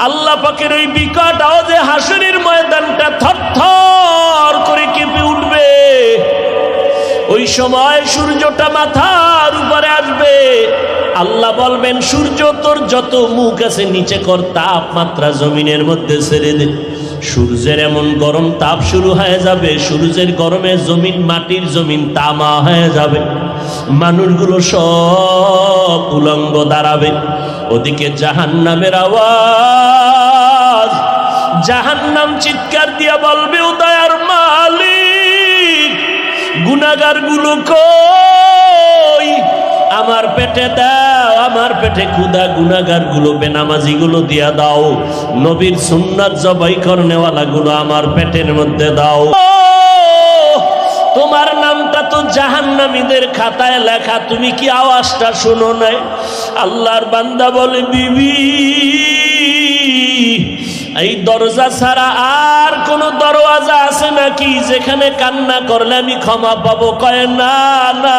আল্লাহ পাকের ওই বিকট আওয়াজে হাসুরির ময়দানটা থরথর করে কেঁপে উঠবে। ওই সময় সূর্যটা মাথার উপরে আসবে। আল্লাহ বলবেন, সূর্য, তোর যত মুখ আছে নিচে কর, তাপমাত্রা জমিনের মধ্যে ছেড়ে দে। সূর্যের এমন গরম তাপ শুরু হয়ে যাবে। সূর্যের গরমে জমিন, মাটির জমিন তামা হয়ে যাবে। মানুষগুলো সব উলঙ্গ দাঁড়াবে। ওদিকে জাহান নামের আওয়াজ। জাহান্নাম চিৎকার দিয়া বলবে, উদয়ার মালিক গুনাগারগুলো কই? আমার পেটে দাও, আমার পেটে ক্ষুদা গুনাগারগুলো বেনামাজি গুলো দিয়া দাও। নবীর সুন্নাত জবাই করনেওয়ালা গুলো আমার পেটের মধ্যে দাও। তোমার নামটা তো জাহান্নামীদের খাতায় লেখা, তুমি কি আওয়াজটা শোনো নাই? আল্লাহর বান্দা বলে, বিবি, এই দরজা ছাড়া আর কোন দরওয়াজা আছে নাকি? যেখানে কান্না করলে আমি ক্ষমা পাবো। কয়, না না।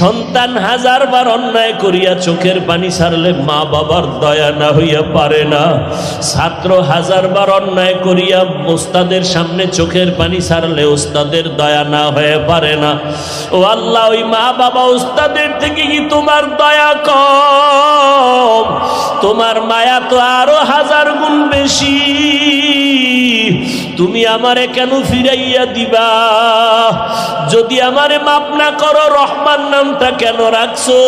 সন্তান হাজার বার অন্যায় করিয়া চোখের পানি ছাড়লে মা বাবার দয়া না হইয়া পারে না। ছাত্র হাজার বার অন্যায় করিয়া ওস্তাদের সামনে চোখের পানি ছাড়লে ওস্তাদের দয়া না হয়ে পারে না। ও আল্লাহ, ওই মা বাবা ওস্তাদের থেকে কি তোমার দয়া কম? তোমার মায়া তো আরও হাজার গুণ বেশি। তুমি আমারে কেন ফিরাইয়া দিবা? যদি আমারে মাপ না করো, রহমান নামটা কেন রাখছো?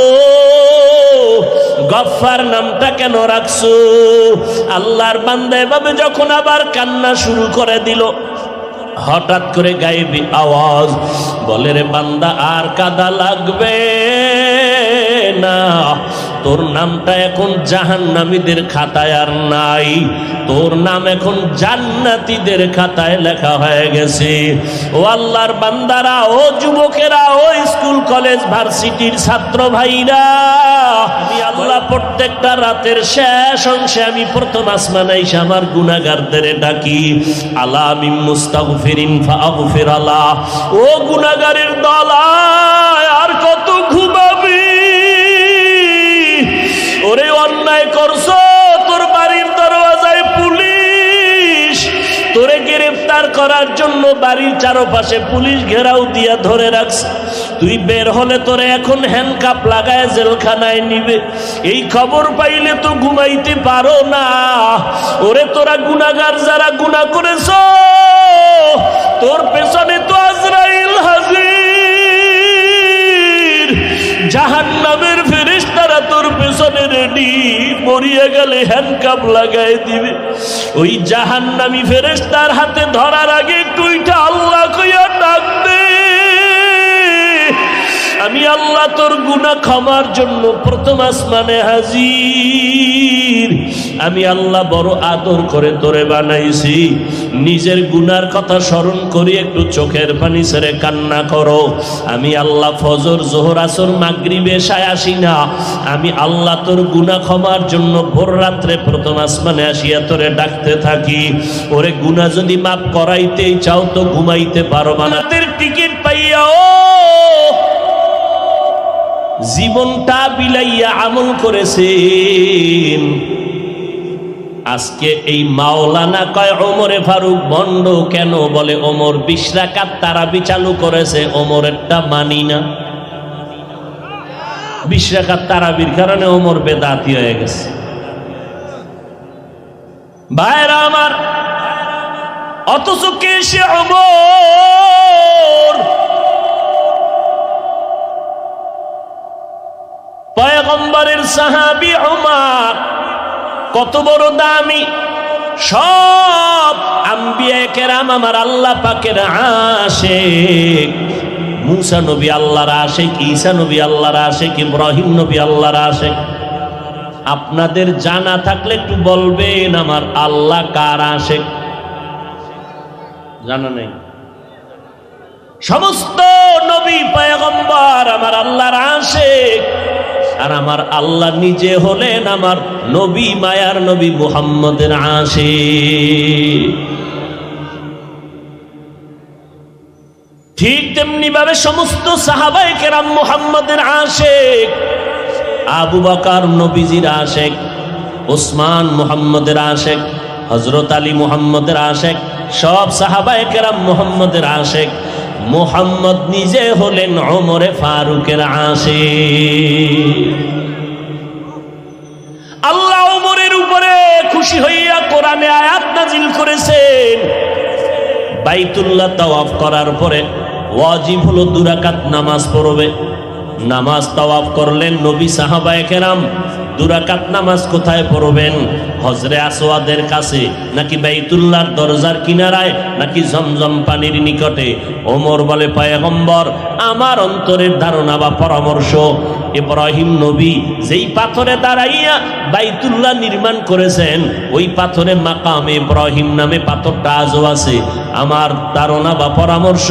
গফার নামটা কেন রাখছো? আল্লাহর বান্দা এভাবে যখন আবার কান্না শুরু করে দিল, হঠাৎ করে গাইবি আওয়াজ বলে, রে বান্দা, আর কাদা লাগবে না। তোর নামটা এখন জাহান্নামীদের খাতায় আর নাই। তোর নাম এখন জান্নাতীদের খাতায় লেখা হয়ে গেছে। ও আল্লাহর বান্দারা, ও যুবকেরা, ও স্কুল, কলেজ, ভার্সিটির ছাত্র ভাইরা, আমি আল্লাহ প্রত্যেকটা রাতের শেষ অংশে আমি প্রথম আসমানে এসে আমার গুনাগারদের ডাকি। আলা আমি মুস্তাগফিরিন ফাগফির আলা ও গুনাগারের দল আর কত ঘুমাবি ওরে অন্যায় করছ, তোর বাড়ির দরওয়াজায় পুলিশ। তোরে গ্রেফতার করার জন্য বাড়ির চারপাশে পুলিশ ঘেরাও দিয়া ধরে রাখছে। তুই বের হলে তোরে এখন হ্যান্ডকাপ লাগায় জেলখানায় নিবে। এই খবর পাইলে তো ঘুমাইতে পারো না। ওরে তোরা গুনাগার যারা গুনাহ করেছ, তোর পেছনে তো আজরাইল হাজির। জাহান্নামের ফেরেশতারা তোর পেছনে রেডি মরিয়ে গেলে হ্যান্ডকাপ লাগাই দিবে। ওই জাহান্নামি ফেরেস্তার হাতে ধরার আগে একটু আমি আল্লাহ তোর গুনাহ ক্ষমার জন্য প্রথম আসমানে হাজির। আমি আল্লাহ বড় আদর করে তোরে বানাইছি। নিজের গুনার কথা স্মরণ করি, একটু চোখের পানি ছেড়ে কান্না করো। আমি আল্লাহ ফজর, জোহর, আসর, মাগরিবে সায় আসি না। আমি আল্লাহ তোর গুনাহ ক্ষমার জন্য ভোর রাত্রে প্রথম আসমানে আসিয়া তোরে ডাকতে থাকি। ওরে গুনাহ যদি মাপ করাইতেই চাও তো ঘুমাইতে পারো বানাতের টিকিট পাইয়া ও জীবনটা বিলাইয়া আমল করেছেন। আজকে এই মাওলানা কয়, ওমরে ফারুক বন্ড কেন বলে, ওমর বিশ রাকাত তারাবি চালু করেছে, ওমরেরটা মানি না। বিশ রাকাত তারাবির কারণে ওমর বেদাতি হয়ে গেছে। ভাইরা আমার, অথচ কে সে ওমর? পয়গম্বরের সাহাবি ওমর কত বড় দামি। সব আম্বিয়া কেরাম আমার আল্লাহ পাকের আশেক। মুসা নবী আল্লাহর আশেক, ঈসা নবী আল্লাহর আশেক, ইব্রাহিম নবী আল্লাহর আশেক। আপনাদের জানা থাকলে একটু বলবেন আমার আল্লাহ কার আসে জানা নেই। সমস্ত নবী পয়গম্বর আমার আল্লাহর আশেক। আর আমার আল্লাহ নিজে হলেন আমার নবী, মায়ার নবী মুহাম্মদের আশে ঠিক তেমনি ভাবে সমস্ত সাহাবাই কেরাম মুহাম্মদের আশেক, আবু বাকার নবীজির আশেক ওসমান মুহাম্মদের আশেক হজরত আলী মুহাম্মদের আশেক, সব সাহাবাই কেরাম মুহাম্মদের আশেক। মুহাম্মদ নিজে হলেন ওমরে ফারুকের আশেক। আল্লাহ ওমরের উপরে খুশি হইয়া কোরআনে আয়াত নাজিল করেছেন। বাইতুল্লাহ তাওয়াফ করার পরে ওয়াজিব হলো দুরাকাত নামাজ পড়বে। নামাজ তাওয়াফ করলেন নবী সাহাবায়ে কেরাম। দুরাকাত নামাজ কোথায় পড়বেন? হজরে আসওয়াদের কাছে, নাকি বাইতুল্লাহর দরজার কিনারায়, নাকি জমজম পানির নিকটে? ওমর বলে, পয়গম্বর, আমার অন্তরের ধারণা বা পরামর্শ, ইব্রাহিম নবী যেই পাথরে দাঁড়াইয়া বাইতুল্লাহ নির্মাণ করেছেন, ওই পাথরে মাকাম ইব্রাহিম নামে পাথরটা আজও আছে। আমার ধারণা বা পরামর্শ,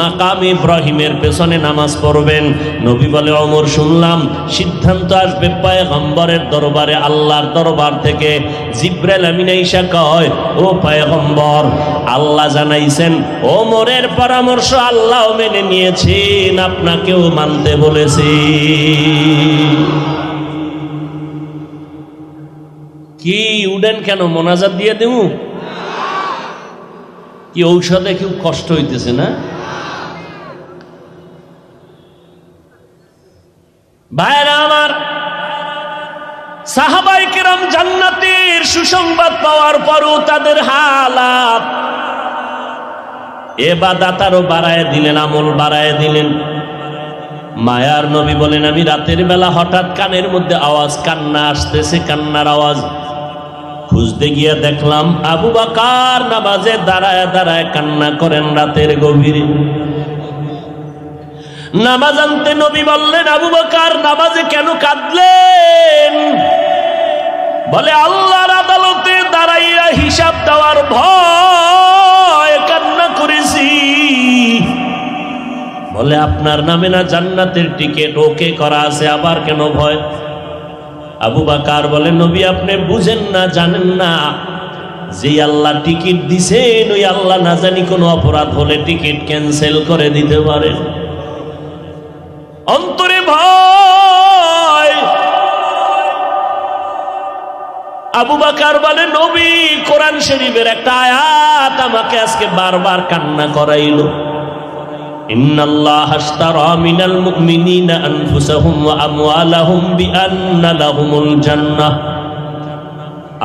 মাকাম ইব্রাহিমের পেছনে নামাজ পড়বেন। নবী বলে অমর শুনলাম, সিদ্ধান্ত আসবে পায়গম্বরের দরবারে, আল্লাহর দরবার থেকে। জিব্রাইল আমিন ঈশা কয়, ও পায়গম্বর, আল্লাহ জানাইছেন, ওমরের পরামর্শ আল্লাহ মেনে নিয়েছেন, আপনাকেও মানতে বলেছি। কি উডেন কেন, মোনাজাত দিয়ে দেব? কি ঔষধে খুব কষ্ট হইতেছে না? ভাইরা আমার সাহাবাই কেরাম জান্নাতের সুসংবাদ পাওয়ার পরও তাদের হালাত। এবাদাত আরও বাড়ায় দিলেন, আমল বাড়ায় দিলেন। মায়ার নবী বলেন, আমি রাতের বেলা হঠাৎ কানের মধ্যে আওয়াজ, কান্না আসতেছে, কান্নার আওয়াজ। খুঁজতে গিয়ে দেখলাম, আবু বাকার নামাজে দাঁড়ায় দাঁড়ায় কান্না করেন রাতের গভীরে। নামাজ আনতে নবী বললেন, আবু বাকার, নামাজে কেন কাঁদলেন? বলে, আল্লাহর আদালতে দাঁড়াইয়া হিসাব দেওয়ার ভয় কান্না করেছি। বলে, আপনার নামে না জান্নাতের টিকিট? ওকে করা আছে, আবার কেন ভয়? আবু বাকার বলে, নবী, আপনি বুঝেন না, জানেন না। যে আল্লাহ টিকিট দিছেন, ওই আল্লাহ না জানি কোনো অপরাধ হলে টিকিট ক্যান্সেল করে দিতে পারেন। অন্তরে ভয় আবু বাকার বলে, নবী, কোরআন শরীফের একটা আয়াত আমাকে আজকে বারবার কান্না করাইল।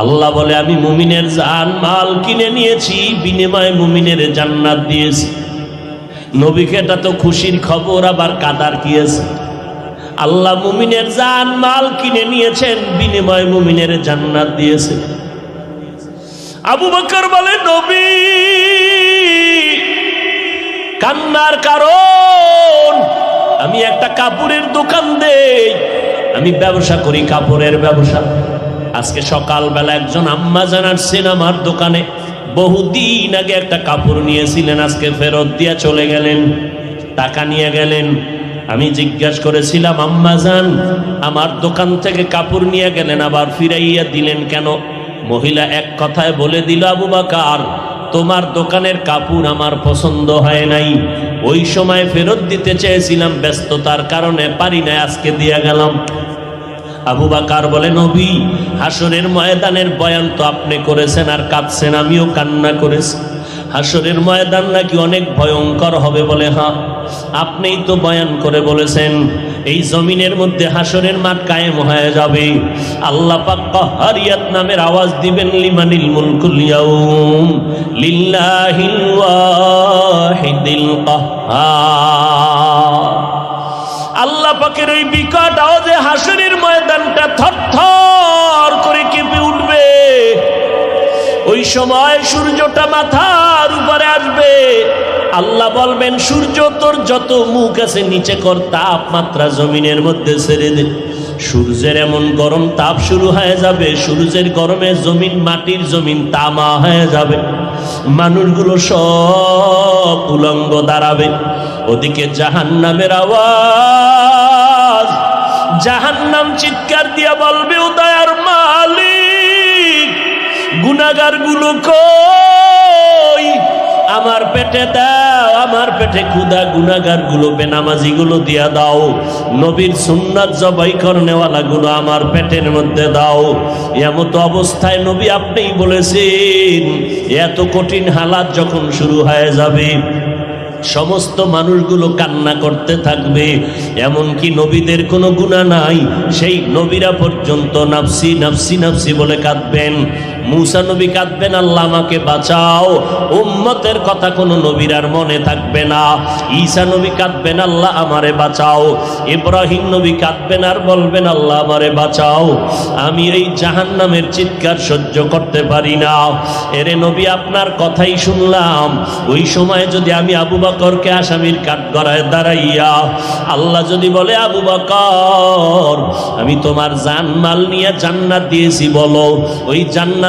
আল্লাহ বলে, আমি মুমিনের জান, মাল কিনে নিয়েছি, বিনিময়ে মুমিনের জান্নাত দিয়েছি। নবীকে এটা তো খুশির খবর, আবার কাদার কি আছে? আল্লাহ মুমিনের জান মাল কিনে নিয়েছেন, বিনিময় মুমিনের জান্নাত দিয়েছে। আবু বকর বলে, নবী, কান্নার কারণ, আমি একটা কাপড়ের দোকান দেই, আমি ব্যবসা করি কাপড়ের ব্যবসা। আজকে সকালবেলা একজন আম্মা জানার সিনেমার দোকানে বহুদিন আগে একটা কাপড় নিয়েছিলেন, আজকে ফেরত দিয়ে চলে গেলেন, টাকা নিয়ে গেলেন। আমি জিজ্ঞাসা করেছিলাম, আম্মা যান আমার দোকান থেকে কাপড় নিয়ে গেলেন, আবার ফিরাইয়া দিলেন কেন? মহিলা এক কথায় বলে দিল, আবু বাকার, তোমার দোকানের কাপড় আমার পছন্দ হয় নাই। ওই সময় ফেরত দিতে চেয়েছিলাম, ব্যস্ততার কারণে পারি না আজকে দিয়ে গেলাম। আবু বাকার বলে, নবী হাসনের ময়দানের বয়ান তো আপনি করেছেন আর কাঁদছেন, আমিও কান্না করেছি। হাসরের ময়দান নাকি অনেক ভয়ঙ্কর হবে বলে হ্যাঁ আপনিই তো বয়ান করে বলেছেন, এই জমিনের মধ্যে হাসরের মাঠ কায়েম হয়ে যাবে। আল্লাহ পাক কাহারিয়াত নামের আওয়াজ দিবেন, লিমানিল মুলকুল ইয়াউম, লিল্লাহিল ওয়াহিদিল আল্লাহ পাকের ওই বিকট আওয়াজে হাসরের ময়দানটা থরথর করে কেঁপে উঠবে। ওই সময় সূর্যটা মাথার উপরে আসবে। আল্লাহ বলবেন, সূর্য তোর যত মুখ আছে নিচে কর তাপমাত্রা জমিনের মধ্যে ছেড়ে দে। সূর্যের এমন গরম তাপ শুরু হয়ে যাবে, সূর্যের গরমে জমিন, মাটির জমিন তামা হয়ে যাবে। মানুষগুলো সব উলঙ্গ দাঁড়াবে। ওদিকে জাহান নামের আওয়াজ, জাহান্নাম চিৎকার দিয়া বলবে উদয়ার মালিক গুনাগারগুলো কই? আমার পেটে দাও আমার পেটে ক্ষুদা গুনাগারগুলো বেনামাজি গুলো দিয়া দাও। নবীর সুন্নাত জবাই করনেওয়ালা গুলো আমার পেটের মধ্যে দাও। এমতো অবস্থায় নবী আপনিই বলেছেন, এত কঠিন হালাত যখন শুরু হয়ে যাবে, সমস্ত মানুষগুলো কান্না করতে থাকবে, এমনকি নবীদের কোনো গুণা নাই, সেই নবীরা পর্যন্ত নাফসি নাফসি নাফসি বলে কাঁদবেন। মুসা নবী কাঁদবেন, আল্লাহ আমাকে বাঁচাও। উম্মতের কথা কোনো নবীর আর মনে থাকবে না। ঈসা নবী কাঁদবেন, আল্লাহ আমারে বাঁচাও। ইব্রাহিম নবী কাঁদবেন আর বলবেন, আল্লাহ আমারে বাঁচাও। আমি এই জাহান্নামের চিৎকার সহ্য করতে পারি না। এরে নবী, আপনার কথাই শুনলাম। ওই সময় যদি আমি আবু বাকরকে আসামির কাঠগড়ায় দাঁড়াইয়া, আল্লাহ যদি বলে, আবু বকর, আমি তোমার জানমাল নিয়ে জান্নাত দিয়েছি, বলো। ওই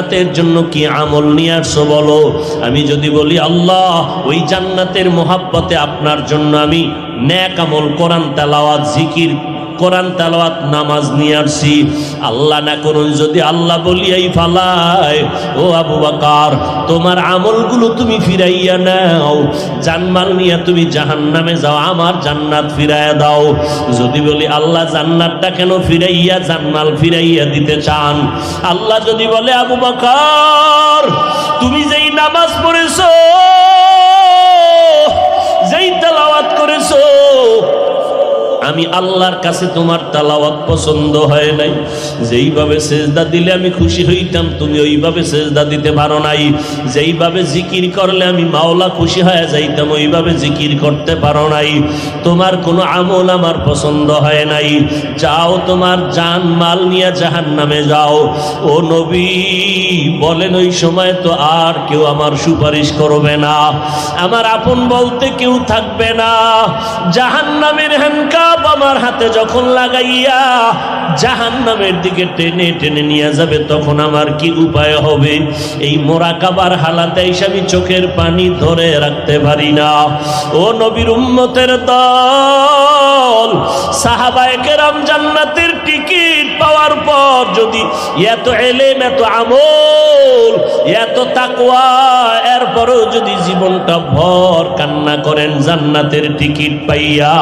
জান্নাতের জন্য কি আমল নিয়ে আসছো বলো? আমি যদি বলি, আল্লাহ, ওই জান্নাতের মোহাব্বতে আপনার জন্য আমি ন্যাক আমল, কোরআন, তেলাওয়াত, জিকির কোরআন তালাওয়াত নামাজ নিয়ে আসছি আল্লাহ না করুন যদি আল্লাহ বলিয়াই ফালায়, ও আবু বাকার, তোমার আমলগুলো তুমি ফিরাইয়া নাও। জানমাল নিয়ে তুমি জাহান্নামে যাও, আমার জান্নাত ফিরাইয়া দাও। যদি বলি আল্লাহ জান্নাতটা কেন ফিরাইয়া, জানমাল ফিরাইয়া দিতে চান? আল্লাহ যদি বলে, আবু বাকার, তুমি যেই নামাজ পড়েছ, যেই তালাওয়াত করেছ আমি আল্লাহর কাছে তোমার তালাওয়াত পছন্দ হয় নাই। যেইভাবে সেজদা দিলে আমি খুশি হইতাম, তুমি ওইভাবে সেজদা দিতে পারো নাই। যেইভাবে জিকির করলে আমি মাওলা খুশি হয়ে যাইতাম, ওইভাবে জিকির করতে পারো নাই। তোমার কোনো আমল আমার পছন্দ হয় নাই। যাও তোমার জান মাল নিয়ে জাহান নামে যাও। ও নবী, বলেন ওই সময় তো আর কেউ আমার সুপারিশ করবে না। আমার আপন বলতে কেউ থাকবে না। জাহান নামের হ্যান্ডকাপ আমার হাতে যখন লাগাইয়া জাহান নামের দিকে টেনে টেনে নিয়ে যাবে, তখন আমার কি উপায় হবে? এই মোরাকাবার হালাতে এসে আমি চোখের পানি ধরে রাখতে পারি না। ও নবীর উম্মতের দল, সাহাবায়ে কেরাম জান্নাতের টিকিট পাওয়ার পর যদি এত এলেম, এত আমল, এত তাকওয়া, এরপরও যদি জীবনটা ভর কান্না করেন, জান্নাতের টিকিট পাইয়া